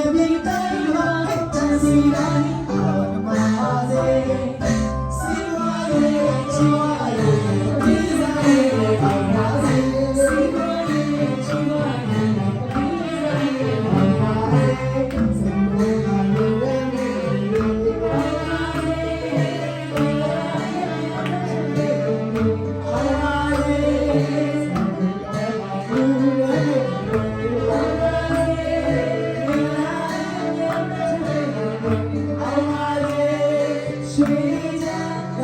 Thank you. Trees and